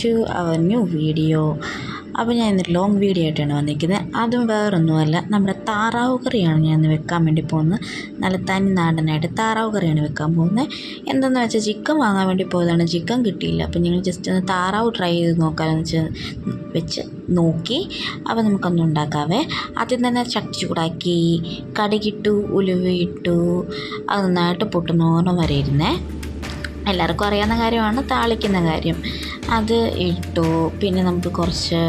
To our new video അപ്പോൾ ഞാൻ ഇന്ന് ലോങ് വീഡിയോ ആയിട്ടാണ് വന്നിരിക്കുന്നത്. അതും വേറൊന്നുമല്ല നമ്മുടെ താറാവ് കറിയാണ് ഞാൻ ഇന്ന് വെക്കാൻ വേണ്ടി പോകുന്നത്. നല്ല തനി നാടനായിട്ട് താറാവ് കറിയാണ് വെക്കാൻ പോകുന്നത്. എന്തെന്ന് വെച്ചാൽ ചിക്കൻ വാങ്ങാൻ വേണ്ടി പോയതാണ്. ചിക്കൻ കിട്ടിയില്ല. അപ്പോൾ ഞങ്ങൾ ജസ്റ്റ് ഒന്ന് താറാവ് ട്രൈ ചെയ്ത് നോക്കാമെന്ന് വെച്ച് വെച്ച് നോക്കി. അപ്പോൾ നമുക്കൊന്ന് ഉണ്ടാക്കാവേ. ആദ്യം തന്നെ ചട്ടി ചൂടാക്കി കടുകിട്ടു ഉലുവയിട്ടു അത് നന്നായിട്ട് പൊട്ടുന്നോണം വരെ ഇരുന്നേ എല്ലാവർക്കും അറിയാവുന്ന കാര്യമാണ് താളിക്കുന്ന കാര്യം. അത് ഇട്ടു. പിന്നെ നമുക്ക് കുറച്ച്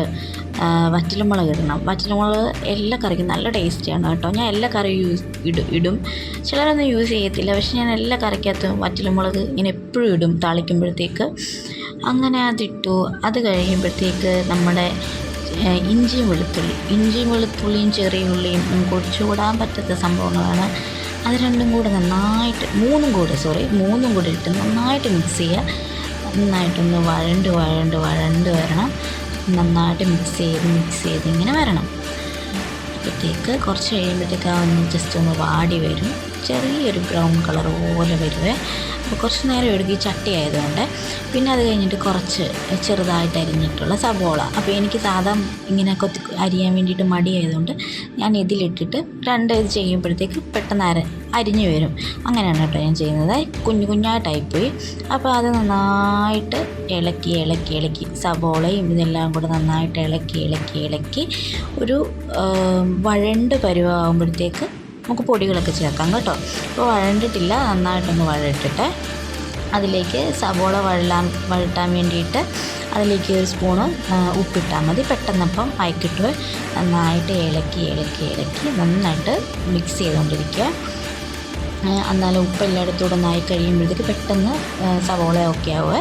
വറ്റൽമുളക് ഇടണം. വറ്റൽമുളക് എല്ലാ കറിക്കും നല്ല ടേസ്റ്റിയാണ് കേട്ടോ. ഞാൻ എല്ലാ കറിയും യൂസ് ഇടും ഇടും. ചിലരൊന്നും യൂസ് ചെയ്യത്തില്ല. പക്ഷേ ഞാൻ എല്ലാ കറിക്കകത്തും വറ്റൽമുളക് ഇങ്ങനെ എപ്പോഴും ഇടും താളിക്കുമ്പോഴത്തേക്ക്. അങ്ങനെ അതിട്ടു. അത് കഴിയുമ്പോഴത്തേക്ക് നമ്മുടെ ഇഞ്ചിയും വെളുത്തുള്ളി. ഇഞ്ചിയും വെളുത്തുള്ളിയും ചെറിയ ഉള്ളിയും നമുക്ക് ഒഴിച്ചുകൂടാൻ പറ്റാത്ത സംഭവങ്ങളാണ്. അത് രണ്ടും കൂടെ നന്നായിട്ട് മൂന്നും കൂടെ സോറി മൂന്നും കൂടെ ഇട്ട് നന്നായിട്ട് മിക്സ് ചെയ്യുക. നന്നായിട്ടൊന്ന് വഴണ്ട് വഴണ്ട് വഴണ്ട് വരണം. നന്നായിട്ട് മിക്സ് ചെയ്ത് മിക്സ് ചെയ്ത് ഇങ്ങനെ വരണം. അപ്പോഴത്തേക്ക് കുറച്ച് കഴിയുമ്പോഴത്തേക്ക് ആ ഒന്ന് ജസ്റ്റ് ഒന്ന് വാടി വരും. ചെറിയൊരു ബ്രൗൺ കളർ പോലെ വരുവേ. കുറച്ച് നേരം ഈ ചട്ടി ആയതുകൊണ്ട്. പിന്നെ അത് കഴിഞ്ഞിട്ട് കുറച്ച് ചെറുതായിട്ട് അരിഞ്ഞിട്ടുള്ള സവോള. അപ്പോൾ എനിക്ക് സാധാ ഇങ്ങനെ കൊത്തി അരിയാൻ വേണ്ടിയിട്ട് മടിയായതുകൊണ്ട് ഞാൻ ഇതിലിട്ടിട്ട് രണ്ട് ഇത് ചെയ്യുമ്പോഴത്തേക്ക് പെട്ടെന്ന് അര അരിഞ്ഞു വരും. അങ്ങനെയാണ് കേട്ടോ ഞാൻ ചെയ്യുന്നത്. കുഞ്ഞു കുഞ്ഞായിട്ടായിപ്പോയി. അപ്പോൾ അത് നന്നായിട്ട് ഇളക്കി ഇളക്കി ഇളക്കി സവോളയും ഇതെല്ലാം കൂടെ നന്നായിട്ട് ഇളക്കി ഇളക്കി ഇളക്കി ഒരു വഴണ്ട് പരുവാകുമ്പോഴത്തേക്ക് നമുക്ക് പൊടികളൊക്കെ ചേർക്കാം കേട്ടോ. ഇപ്പോൾ വഴണ്ടിട്ടില്ല നന്നായിട്ടൊന്ന് വഴട്ടിട്ട് അതിലേക്ക് സവോള വഴലാൻ വഴട്ടാൻ വേണ്ടിയിട്ട് അതിലേക്ക് ഒരു സ്പൂണ് ഉപ്പിട്ടാൽ മതി. പെട്ടെന്നപ്പം ആയിക്കിട്ട് നന്നായിട്ട് ഇളക്കി ഇളക്കി ഇളക്കി നന്നായിട്ട് മിക്സ് ചെയ്തുകൊണ്ടിരിക്കുക എന്നാലും ഉപ്പ് എല്ലായിടത്തൂടെ ഒന്നായി കഴിയുമ്പോഴത്തേക്ക് പെട്ടെന്ന് സവോള ഒക്കെ ആവുക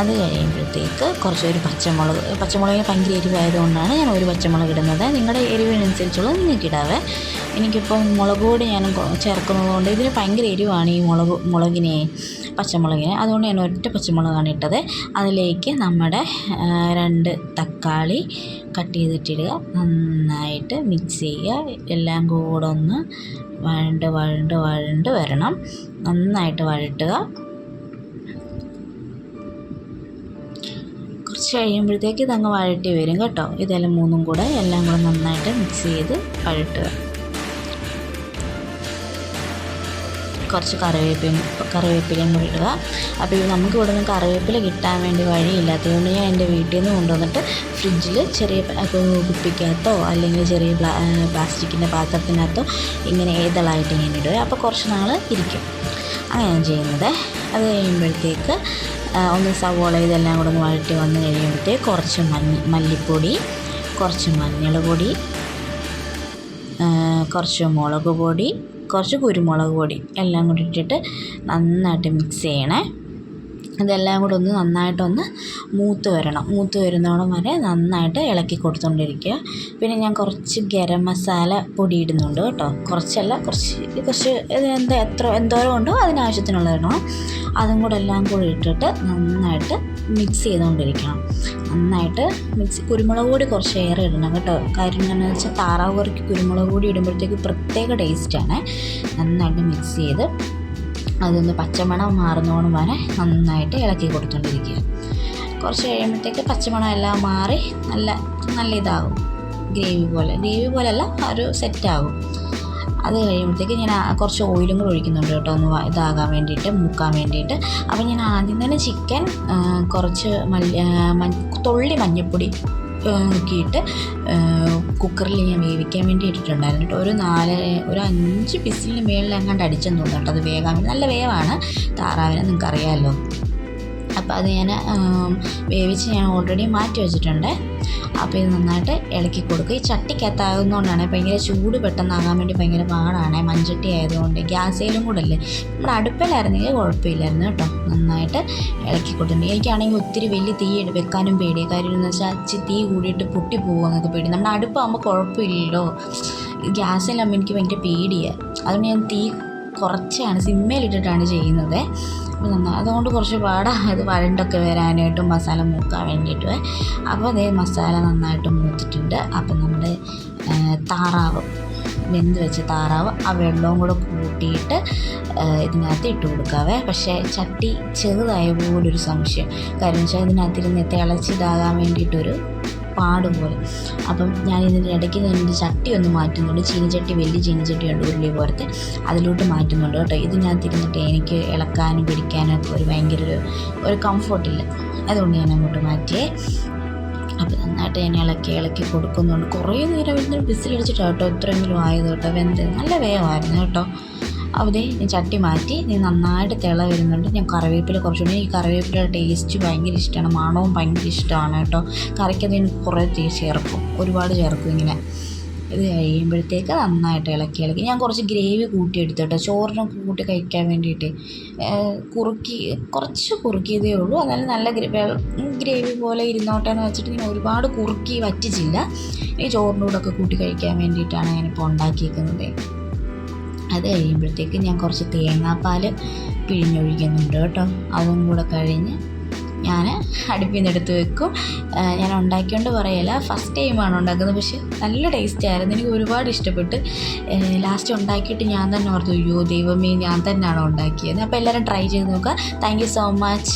അത് കഴിയുമ്പോഴത്തേക്ക് കുറച്ച് ഒരു പച്ചമുളക് പച്ചമുളകിന് ഭയങ്കര എരിവായതുകൊണ്ടാണ് ഞാൻ ഒരു പച്ചമുളക് ഇടുന്നത്. നിങ്ങളുടെ എരിവിനനുസരിച്ചുള്ള നിങ്ങൾക്ക് ഇടാവേ എനിക്കിപ്പം മുളക് പൊടി ഞാൻ ചേർക്കുന്നത് കൊണ്ട് ഇതിന് ഭയങ്കര എരിവാണ് ഈ മുളക് മുളകിനെ പച്ചമുളകിന്. അതുകൊണ്ട് ഞാൻ ഒറ്റ പച്ചമുളകാണ് ഇട്ടത്. അതിലേക്ക് നമ്മുടെ രണ്ട് തക്കാളി കട്ട് ചെയ്തിട്ടിടുക. നന്നായിട്ട് മിക്സ് ചെയ്യുക. എല്ലാം കൂടെ ഒന്ന് വഴണ്ട് വഴണ്ട് വഴണ്ട് വരണം. നന്നായിട്ട് വഴട്ടുക. കഴിയുമ്പോഴത്തേക്ക് ഇതങ്ങ് വഴട്ടി വരും കേട്ടോ. ഇതെല്ലാം മൂന്നും കൂടെ എല്ലാം കൂടെ നന്നായിട്ട് മിക്സ് ചെയ്ത് വഴട്ടുക കുറച്ച് കറിവേപ്പിലും കറിവേപ്പിലയും കൂടി ഇടുക. അപ്പോൾ നമുക്ക് ഇവിടെ നിന്ന് കറിവേപ്പില കിട്ടാൻ വേണ്ടി വഴിയില്ലാത്തതുകൊണ്ട് ഞാൻ എന്റെ വീട്ടിൽ നിന്ന് കൊണ്ടുവന്നിട്ട് ഫ്രിഡ്ജിൽ ചെറിയ കുപ്പിക്കകത്തോ അല്ലെങ്കിൽ ചെറിയ പ്ലാസ്റ്റിക്കിന്റെ പാത്രത്തിനകത്തോ ഇങ്ങനെ ഏതളായിട്ട് ഇങ്ങനെ ഇടുക. അപ്പോൾ കുറച്ച് നാൾ ഇരിക്കും. അങ്ങനെ ചെയ്യുന്നത്. അത് കഴിയുമ്പോഴത്തേക്ക് ഒന്ന് സവോള ഇതെല്ലാം കൂടെ വഴറ്റി വന്ന് കഴിയുമ്പോഴത്തേക്ക് കുറച്ച് മഞ്ഞ മല്ലിപ്പൊടി കുറച്ച് മഞ്ഞൾ കുറച്ച് മുളക് പൊടി കുറച്ച് കുരുമുളക് പൊടി എല്ലാം കൂടി ഇട്ടിട്ട് നന്നായിട്ട് മിക്സ് ചെയ്യണേ. ഇതെല്ലാം കൂടെ ഒന്ന് നന്നായിട്ടൊന്ന് മൂത്ത് വരണം. മൂത്ത് വരുന്നോളം വരെ നന്നായിട്ട് ഇളക്കി കൊടുത്തുകൊണ്ടിരിക്കുക പിന്നെ ഞാൻ കുറച്ച് ഗരം മസാല പൊടി ഇടുന്നുണ്ട് കേട്ടോ. കുറച്ചല്ല കുറച്ച് കുറച്ച് എന്താ എത്ര എന്തോരം ഉണ്ടോ അതിനാവശ്യത്തിനുള്ള ഇടണം അതും കൂടെ എല്ലാം കൂടി ഇട്ടിട്ട് നന്നായിട്ട് മിക്സ് ചെയ്തുകൊണ്ടിരിക്കണം നന്നായിട്ട് മിക്സ് കുരുമുളക് പൊടി കുറച്ച് ഏറെ ഇടണം കേട്ടോ. കാര്യം എന്താണെന്ന് വെച്ചാൽ താറാവ് കറിക്ക് കുരുമുളക് പൊടി ഇടുമ്പോഴത്തേക്ക് പ്രത്യേക ടേസ്റ്റാണ് നന്നായിട്ട് മിക്സ് ചെയ്ത് അതൊന്ന് പച്ചമണം മാറുന്നോണം വരെ നന്നായിട്ട് ഇളക്കി കൊടുത്തുകൊണ്ടിരിക്കുക കുറച്ച് കഴിയുമ്പോഴത്തേക്ക് പച്ചമണം എല്ലാം മാറി നല്ല നല്ല ഇതാകും. ഗ്രേവി പോലെ. ഗ്രേവി പോലെയല്ല ഒരു സെറ്റാകും അത് കഴിയുമ്പോഴത്തേക്ക് ഞാൻ കുറച്ച് ഓയിലും കൂടെ ഒഴിക്കുന്നുണ്ട് കേട്ടോ. ഒന്ന് ഇതാകാൻ വേണ്ടിയിട്ട് മൂക്കാൻ വേണ്ടിയിട്ട്. അപ്പോൾ ഞാൻ ആദ്യം തന്നെ ചിക്കൻ കുറച്ച് മല്ലി തുള്ളി മഞ്ഞൾപ്പൊടി നോക്കിയിട്ട് കുക്കറിൽ ഞാൻ വേവിക്കാൻ വേണ്ടി ഇട്ടിട്ടുണ്ടായിരുന്നു കേട്ടോ. ഒരു നാല് ഒരു അഞ്ച് പിസിലിന് മേളിൽ എങ്ങാണ്ട് അടിച്ചെന്ന് തോന്നുന്നു കേട്ടോ. അത് വേഗം നല്ല വേവാണ്. താറാവിനെ നിങ്ങൾക്ക് അറിയാമല്ലോ അപ്പോൾ അത് ഞാൻ വേവിച്ച് ഞാൻ ഓൾറെഡി മാറ്റി വെച്ചിട്ടുണ്ട്. അപ്പോൾ ഇത് നന്നായിട്ട് ഇളക്കി കൊടുക്കുക. ഈ ചട്ടിക്കകത്താകുന്നതുകൊണ്ടാണ് ഭയങ്കര ചൂട് പെട്ടെന്നാകാൻ വേണ്ടി ഭയങ്കര പാടാണ്. മൺചട്ടി ആയതുകൊണ്ട് ഗ്യാസേലും കൂടെ അല്ലേ നമ്മുടെ അടുപ്പിലായിരുന്നെങ്കിൽ കുഴപ്പമില്ലായിരുന്നു കേട്ടോ. നന്നായിട്ട് ഇളക്കി കൊടുത്തിട്ടുണ്ട്. എനിക്കാണെങ്കിൽ ഒത്തിരി വലിയ തീ വെക്കാനും പേടി കാര്യം എന്ന് വെച്ചാൽ അച്ചി തീ കൂടിയിട്ട് പൊട്ടി പോകുമെന്നൊക്കെ പേടി. നമ്മുടെ അടുപ്പാകുമ്പോൾ കുഴപ്പമില്ലല്ലോ. ഗ്യാസിലാകുമ്പോൾ എനിക്ക് ഭയങ്കര പേടിയാണ് അതുകൊണ്ട് ഞാൻ തീ കുറച്ചാണ് സിമ്മയിലിട്ടിട്ടാണ് ചെയ്യുന്നത്. അപ്പോൾ അതുകൊണ്ട് കുറച്ച് പാടാണ് ഇത് വരണ്ടൊക്കെ വരാനായിട്ടും മസാല മൂക്കാൻ വേണ്ടിയിട്ടുമേ അപ്പോൾ അതേ മസാല നന്നായിട്ട് മൂത്തിട്ടുണ്ട്. അപ്പം നമ്മുടെ താറാവ് വെന്ത് വെച്ച താറാവ് ആ വെള്ളവും കൂടെ കൂട്ടിയിട്ട് ഇതിനകത്ത് ഇട്ട് കൊടുക്കാവേ. പക്ഷേ ചട്ടി ചെറുതായ പോലൊരു സംശയം. കാരണം വെച്ചാൽ ഇതിനകത്തിരുന്ന് തിളച്ചിതാകാൻ വേണ്ടിയിട്ടൊരു പാട് പോലെ അപ്പം ഞാൻ ഇതിന്റെ ഇടയ്ക്ക് ഇതിന്റെ ചട്ടി ഒന്ന് മാറ്റുന്നുണ്ട്. ചീനിച്ചട്ടി വലിയ ചീനിച്ചട്ടി ഉണ്ട് ഉരുളി പോലത്തെ. അതിലോട്ട് മാറ്റുന്നുണ്ട് കേട്ടോ. ഇത് ഞാൻ തിരിഞ്ഞിട്ട് എനിക്ക് ഇളക്കാനും പിടിക്കാനും ഒക്കെ ഒരു ഭയങ്കര ഒരു ഒരു കംഫർട്ടില്ല അതുകൊണ്ട് ഞാൻ അങ്ങോട്ട് മാറ്റിയേ. അപ്പോൾ നന്നായിട്ട് ഞാൻ ഇളക്കി ഇളക്കി കൊടുക്കുന്നുണ്ട്. കുറേ നേരം ഇരുന്ന് ബിസിലടിച്ചിട്ടാണ് കേട്ടോ ഇത്രയെങ്കിലും ആയത് കേട്ടോ. വെന്ത് നല്ല വേഗമായിരുന്നു കേട്ടോ. അവിടെ ഞാൻ ചട്ടി മാറ്റി ഞാൻ നന്നായിട്ട് തിള വരുന്നുണ്ട്. ഞാൻ കറിവേപ്പില കുറച്ചുകൂടി ഈ കറിവേപ്പിലയുടെ ടേസ്റ്റ് ഭയങ്കര ഇഷ്ടമാണ്. മണവും ഭയങ്കര ഇഷ്ടമാണ് കേട്ടോ. കറിക്കത് എനിക്ക് കുറേ ചേർക്കും. ഒരുപാട് ചേർക്കും ഇങ്ങനെ. ഇത് കഴിയുമ്പോഴത്തേക്ക് നന്നായിട്ട് ഇളക്കി ഇളക്കി. ഞാൻ കുറച്ച് ഗ്രേവി കൂട്ടിയെടുത്തു കേട്ടോ. ചോറിനൊക്കെ കൂട്ടി കഴിക്കാൻ വേണ്ടിയിട്ട്. കുറുക്കി കുറച്ച് കുറുക്കിയതേ ഉള്ളൂ. അതായത് നല്ല ഗ്രേ ഗ്രേവി പോലെ ഇരുന്നോട്ടെ എന്ന് വെച്ചിട്ട് ഞാൻ ഒരുപാട് കുറുക്കി വറ്റിച്ചില്ല. ഈ ചോറിന്റെ കൂടെ ഒക്കെ കൂട്ടി കഴിക്കാൻ വേണ്ടിയിട്ടാണ് ഞാനിപ്പോൾ ഉണ്ടാക്കിയിരിക്കുന്നത് അത് കഴിയുമ്പോഴത്തേക്ക് ഞാൻ കുറച്ച് തേങ്ങാപ്പാൽ പിഴിഞ്ഞൊഴിക്കുന്നുണ്ട് കേട്ടോ. അതും കൂടെ കഴിഞ്ഞ് ഞാൻ അടുപ്പിൽ നിന്ന് എടുത്ത് വെക്കും ഞാൻ ഉണ്ടാക്കിയോണ്ട് പറയല ഫസ്റ്റ് ടൈമാണ് ഉണ്ടാക്കുന്നത്. പക്ഷെ നല്ല ടേസ്റ്റ് ആയിരുന്നു. എനിക്ക് ഒരുപാട് ഇഷ്ടപ്പെട്ട് ലാസ്റ്റ് ഉണ്ടാക്കിയിട്ട് ഞാൻ തന്നെ ഓർത്തു അയ്യോ ദൈവമേ ഞാൻ തന്നെയാണ് ഉണ്ടാക്കിയത്? അപ്പോൾ എല്ലാവരും ട്രൈ ചെയ്ത് നോക്കുക. Thank so much